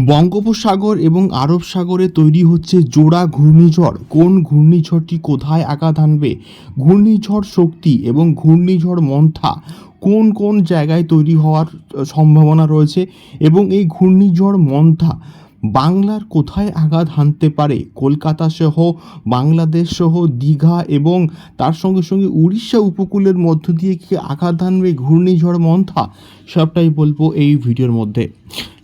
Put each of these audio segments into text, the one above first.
বঙ্গোপসাগর এবং আরব সাগরে তৈরি হচ্ছে জোড়া ঘূর্ণিঝড়। কোন ঘূর্ণিঝড়টি কোথায় আঘাত আনবে? ঘূর্ণিঝড় শক্তি এবং ঘূর্ণিঝড় মন্থা কোন কোন জায়গায় তৈরি হওয়ার সম্ভাবনা রয়েছে? এবং এই ঘূর্ণিঝড় মন্থা বাংলার কোথায় আঘাত হানতে পারে? কলকাতা সহ, বাংলাদেশ সহ, দীঘা এবং তার সঙ্গে সঙ্গে উড়িষ্যা উপকূলের মধ্য দিয়ে কি আঘাত হানবে ঘূর্ণিঝড় মন্থা? সবটাই বলব এই ভিডিওর মধ্যে।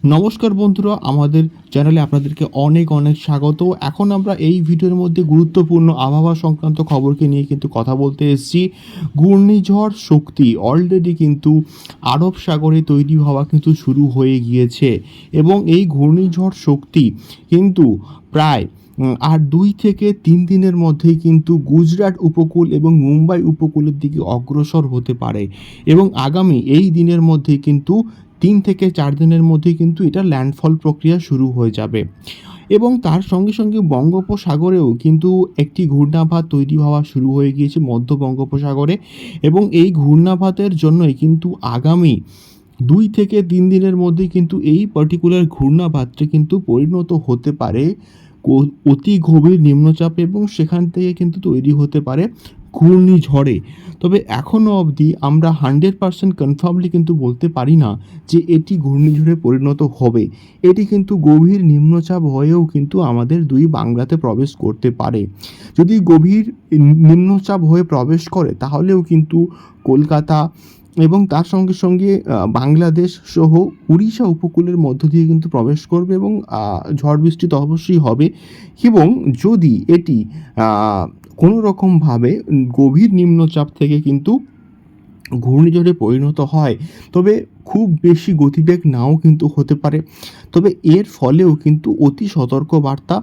নমস্কার বন্ধুরা, আমাদের চ্যানেলে আপনাদেরকে অনেক অনেক স্বাগত। এখন আমরা এই ভিডিওর মধ্যে গুরুত্বপূর্ণ আবহাওয়া সংক্রান্ত খবরকে নিয়ে কিন্তু কথা বলতে এসেছি। ঘূর্ণিঝড় শক্তি অলরেডি কিন্তু আরব সাগরে তৈরি হওয়া কিন্তু শুরু হয়ে গিয়েছে এবং এই ঘূর্ণিঝড় শক্তি কিন্তু প্রায় আর দুই থেকে তিন দিনের মধ্যেই কিন্তু গুজরাট উপকূল এবং মুম্বাই উপকূলের দিকে অগ্রসর হতে পারে এবং আগামী এই দিনের মধ্যেই কিন্তু তিন থেকে চার দিনের মধ্যে কিন্তু এটা ল্যান্ডফল প্রক্রিয়া শুরু হয়ে যাবে। এবং তার সঙ্গে সঙ্গে বঙ্গোপসাগরেও কিন্তু একটি ঘূর্ণাভাত তৈরি হওয়া শুরু হয়ে গিয়েছে মধ্য বঙ্গোপসাগরে। এবং এই ঘূর্ণাভাতের জন্যই কিন্তু আগামী দুই থেকে তিন দিনের মধ্যে কিন্তু এই পার্টিকুলার ঘূর্ণাভাতটি কিন্তু পরিণত হতে পারে। অতি গভীর নিম্নচাপে এবং সেখান থেকে কিন্তু তৈরি হতে পারে ঘূর্ণিঝড়ে তবে এখনও অবধি আমরা হান্ড্রেড পার্সেন্ট কনফার্মলি কিন্তু বলতে পারি না যে এটি ঘূর্ণিঝড়ে পরিণত হবে। এটি কিন্তু গভীর নিম্নচাপ হয়েও কিন্তু আমাদের দুই বাংলাতে প্রবেশ করতে পারে। যদি গভীর নিম্নচাপ হয়ে প্রবেশ করে, তাহলেও কিন্তু কলকাতা এবং তার সঙ্গে সঙ্গে বাংলাদেশ সহ উড়িষ্যা উপকূলের মধ্য দিয়ে কিন্তু প্রবেশ করবে এবং ঝড় বৃষ্টি তো অবশ্যই হবে। এবং যদি এটি কোনো রকমভাবে গভীর নিম্নচাপ থেকে কিন্তু ঘূর্ণিঝড়ে পরিণত হয়। তবে খুব বেশি গতিবেগ নাও কিন্তু হতে পারে। তবে এর ফলেও কিন্তু অতি সতর্ক বার্তা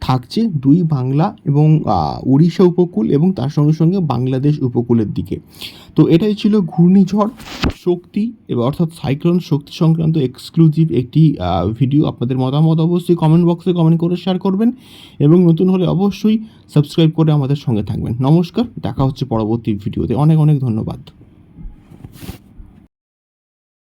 থাকছে দুই বাংলা এবং উড়িষ্যা উপকূল এবং তার সঙ্গে সঙ্গে বাংলাদেশ উপকূলের দিকে। তো এটাই ছিল ঘূর্ণিঝড়। শক্তি এবং অর্থাৎ সাইক্লোন শক্তি সংক্রান্ত এক্সক্লুসিভ একটি ভিডিও আপনাদের মতামত অবশ্যই কমেন্ট বক্সে কমেন্ট করে শেয়ার করবেন এবং নতুন হলে অবশ্যই সাবস্ক্রাইব করে আমাদের সঙ্গে থাকবেন। নমস্কার, দেখা হচ্ছে পরবর্তী ভিডিওতে অনেক অনেক ধন্যবাদ।